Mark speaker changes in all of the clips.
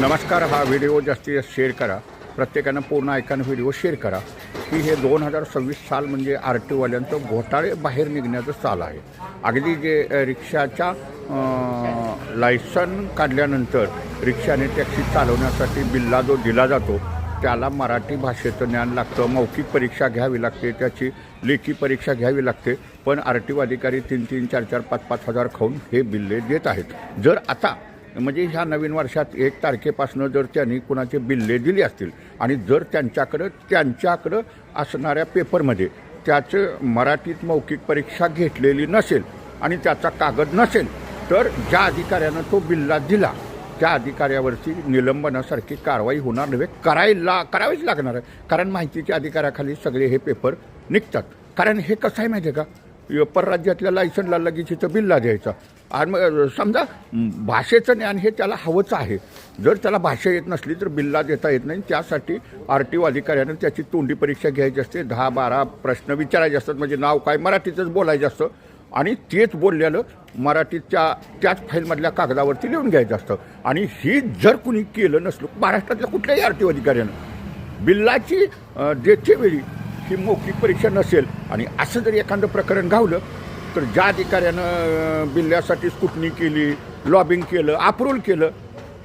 Speaker 1: नमस्कार हा व्हिडिओ जास्तीत जास्त शेअर करा. प्रत्येकानं पूर्ण ऐकानं व्हिडिओ शेअर करा. की हे दोन हजार सव्वीस साल म्हणजे आर टी ओवाल्यांचं घोटाळे बाहेर निघण्याचं साल आहे. अगदी जे रिक्षाच्या लायसन काढल्यानंतर रिक्षाने टॅक्सी चालवण्यासाठी बिल्ला जो दिला जातो त्याला मराठी भाषेचं ज्ञान लागतं. मौखिक परीक्षा घ्यावी लागते त्याची लेखी परीक्षा घ्यावी लागते. पण आर टी ओ अधिकारी तीन तीन चार चार पाच पाच हजार खाऊन हे बिल्ले देत आहेत. जर आता म्हणजे ह्या नवीन वर्षात एक तारखेपासून जर त्यांनी कुणाचे बिल्ले दिले असतील आणि जर त्यांच्याकडं त्यांच्याकडं असणाऱ्या पेपरमध्ये त्याचं मराठीत मौखिक परीक्षा घेतलेली नसेल आणि त्याचा कागद नसेल तर ज्या अधिकाऱ्यानं तो बिल्ला दिला त्या अधिकाऱ्यावरती निलंबनासारखी कारवाई होणार नव्हे. करायला करावीच लागणार आहे. कारण माहितीच्या अधिकाऱ्याखाली सगळे हे पेपर निघतात. कारण हे कसं आहे माहिती आहे का? परराज्यातल्या लायसनला लगेच इथं बिल्ला द्यायचा आणि मग समजा भाषेचं ज्ञान हे त्याला हवंच आहे. जर त्याला भाषा येत नसली तर बिल्ला देता येत नाही. त्यासाठी आर टी ओ अधिकाऱ्यानं त्याची तोंडी परीक्षा घ्यायची असते. दहा बारा प्रश्न विचारायचे असतात. म्हणजे नाव काय? मराठीतच बोलायचं असतं. आणि तेच बोललेलं मराठीच्या त्याच फाईलमधल्या कागदावरती लिहून घ्यायचं असतं. आणि ही जर कुणी केलं नसलं महाराष्ट्रातल्या कुठल्याही आर टी ओ अधिकाऱ्यानं बिल्लाची देतेवेळी वेळी ही मौखिक परीक्षा नसेल आणि असं जर एखादं प्रकरण गावलं तर ज्या अधिकाऱ्यानं बिल्ल्यासाठी स्कुटनी केली लॉबिंग केलं अप्रूव्हल केलं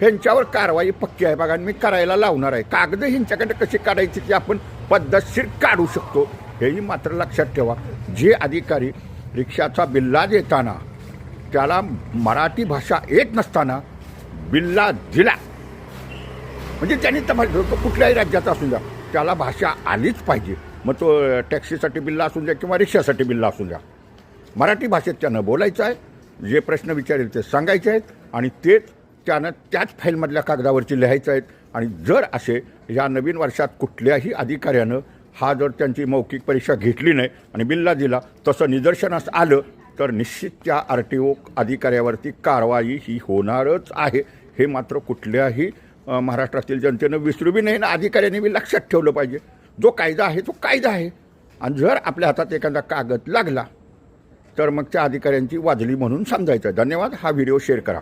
Speaker 1: ह्यांच्यावर कारवाई पक्की आहे बघा. आणि मी करायला लावणार आहे. कागद ह्यांच्याकडे कशी काढायची ते आपण पद्धतशीर काढू शकतो. हेही मात्र लक्षात ठेवा. जे अधिकारी रिक्षाचा बिल्ला देताना त्याला मराठी भाषा येत नसताना बिल्ला दिला. म्हणजे त्यांनी तमाशा कुठल्याही राज्याचा असून द्या त्याला भाषा आलीच पाहिजे. मग तो टॅक्सीसाठी बिल्ला असून द्या किंवा रिक्षासाठी बिल्ला असून द्या. मराठी भाषेत त्यानं बोलायचं आहे जे प्रश्न विचारेल ते सांगायचे आहेत आणि तेच त्यानं त्याच फाईलमधल्या कागदावरती लिहायचं आहेत. आणि जर असे या नवीन वर्षात कुठल्याही अधिकाऱ्यानं हा जर त्यांची मौखिक परीक्षा घेतली नाही आणि बिल्ला दिला तसं निदर्शनास आलं तर निश्चित त्या आर टी ओ अधिकाऱ्यावरती कारवाई ही होणारच आहे. हे मात्र कुठल्याही महाराष्ट्रातील जनतेनं विसरू बी नाही ना अधिकाऱ्यांनी बी लक्षात ठेवलं पाहिजे. जो कायदा आहे तो कायदा आहे. आणि जर आपल्या हातात एखादा कागद लागला तर मग त्या अधिकाऱ्यांची वाजली म्हणून समजायचं. धन्यवाद. हा व्हिडिओ शेअर करा.